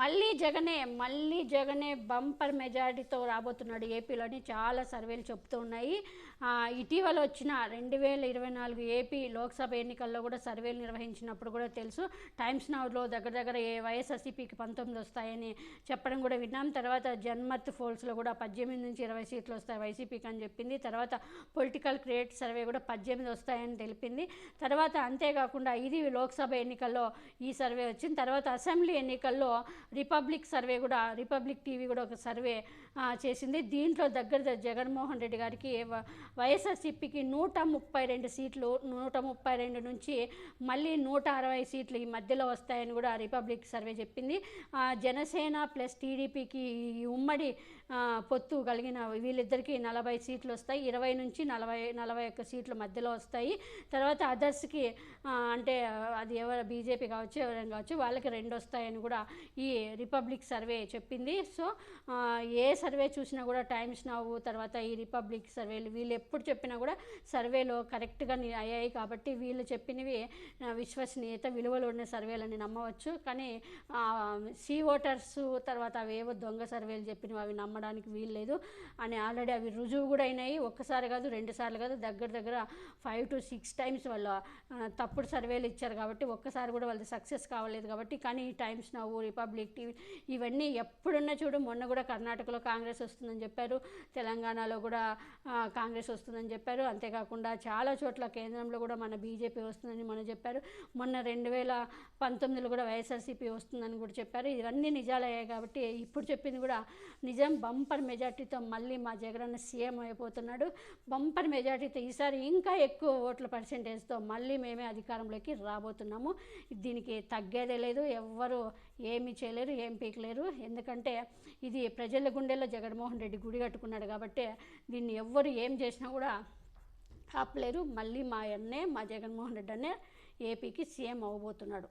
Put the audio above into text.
మళ్ళీ జగనే మళ్ళీ జగనే బంపర్ మెజారిటీతో రాబోతున్నాడు ఏపీలోని చాలా సర్వేలు చెప్తూ ఉన్నాయి. ఇటీవల వచ్చిన రెండు వేల ఇరవై నాలుగు ఏపీ లోక్సభ ఎన్నికల్లో కూడా సర్వేలు నిర్వహించినప్పుడు కూడా తెలుసు టైమ్స్ నౌలో దగ్గర దగ్గర ఏ వైఎస్ఆర్సీపీకి పంతొమ్మిది వస్తాయని చెప్పడం కూడా విన్నాం. తర్వాత జన్మత్ ఫోల్స్లో కూడా పద్దెనిమిది నుంచి ఇరవై సీట్లు వస్తాయి వైసీపీకి అని చెప్పింది. తర్వాత పొలిటికల్ క్రియేట్ సర్వే కూడా పద్దెనిమిది వస్తాయని తెలిపింది. తర్వాత అంతేకాకుండా ఇది లోక్సభ ఎన్నికల్లో ఈ సర్వే వచ్చింది. తర్వాత అసెంబ్లీ ఎన్నికల్లో రిపబ్లిక్ సర్వే కూడా రిపబ్లిక్ టీవీ కూడా ఒక సర్వే చేసింది. దీంట్లో దగ్గర దగ్గర జగన్మోహన్ రెడ్డి గారికి వ- వైఎస్ఆర్సీపీకి నూట ముప్పై రెండు సీట్లు నూట ముప్పై రెండు నుంచి మళ్ళీ నూట అరవై సీట్లు ఈ మధ్యలో వస్తాయని కూడా రిపబ్లిక్ సర్వే చెప్పింది. జనసేన ప్లస్ టీడీపీకి ఈ ఉమ్మడి పొత్తు కలిగిన వీళ్ళిద్దరికీ నలభై సీట్లు వస్తాయి. ఇరవై నుంచి నలభై నలభై ఒక్క సీట్లు మధ్యలో వస్తాయి. తర్వాత అదర్స్కి అంటే అది ఎవరు బీజేపీ కావచ్చు ఎవరైనా కావచ్చు వాళ్ళకి రెండు వస్తాయని కూడా ఈ రిపబ్లిక్ సర్వే చెప్పింది. సో ఏ సర్వే చూసినా కూడా టైమ్స్ నవ్వు తర్వాత ఈ రిపబ్లిక్ సర్వేలు వీళ్ళు ఎప్పుడు చెప్పినా కూడా సర్వేలో కరెక్ట్గా అయ్యాయి కాబట్టి వీళ్ళు చెప్పినవి విశ్వసనీయత విలువలు ఉన్న సర్వేలని నమ్మవచ్చు. కానీ సీ ఓటర్స్ తర్వాత అవేవో దొంగ సర్వేలు చెప్పినవి అవి నమ్మడానికి వీల్లేదు అని ఆల్రెడీ అవి రుజువు కూడా అయినాయి. ఒక్కసారి కాదు రెండు సార్లు కాదు దగ్గర దగ్గర ఫైవ్ టు సిక్స్ టైమ్స్ వాళ్ళు తప్పుడు సర్వేలు ఇచ్చారు కాబట్టి ఒక్కసారి కూడా వాళ్ళది సక్సెస్ కావలేదు కాబట్టి. కానీ ఈ టైమ్స్ నవ్వు రిపబ్లిక్ టీవీ ఇవన్నీ ఎప్పుడున్నా చూడు మొన్న కూడా కర్ణాటకలో కాంగ్రెస్ వస్తుందని చెప్పారు తెలంగాణలో కూడా కాంగ్రెస్ వస్తుందని చెప్పారు. అంతేకాకుండా చాలా చోట్ల కేంద్రంలో కూడా మన బీజేపీ వస్తుందని మనం చెప్పారు. మొన్న రెండు వేల పంతొమ్మిదిలో కూడా వైఎస్ఆర్సీపీ వస్తుందని కూడా చెప్పారు. ఇవన్నీ నిజాలయ్యాయి కాబట్టి ఇప్పుడు చెప్పింది కూడా నిజం. బంపర్ మెజార్టీతో మళ్ళీ మా జగనన్న సీఎం అయిపోతున్నాడు. బంపర్ మెజార్టీతో ఈసారి ఇంకా ఎక్కువ ఓట్ల పర్సంటేజ్తో మళ్ళీ మేమే అధికారంలోకి రాబోతున్నాము. దీనికి తగ్గేదే లేదు. ఎవ్వరు చే చేయలేరు ఏం పీకలేరు. ఎందుకంటే ఇది ప్రజల గుండెల్లో జగన్మోహన్ రెడ్డి గుడి కట్టుకున్నాడు కాబట్టి దీన్ని ఎవ్వరు ఏం చేసినా కూడా ఆపలేరు. మళ్ళీ మా అన్నే మా జగన్మోహన్ రెడ్డి అన్నే ఏపీకి సీఎం అవ్వబోతున్నాడు.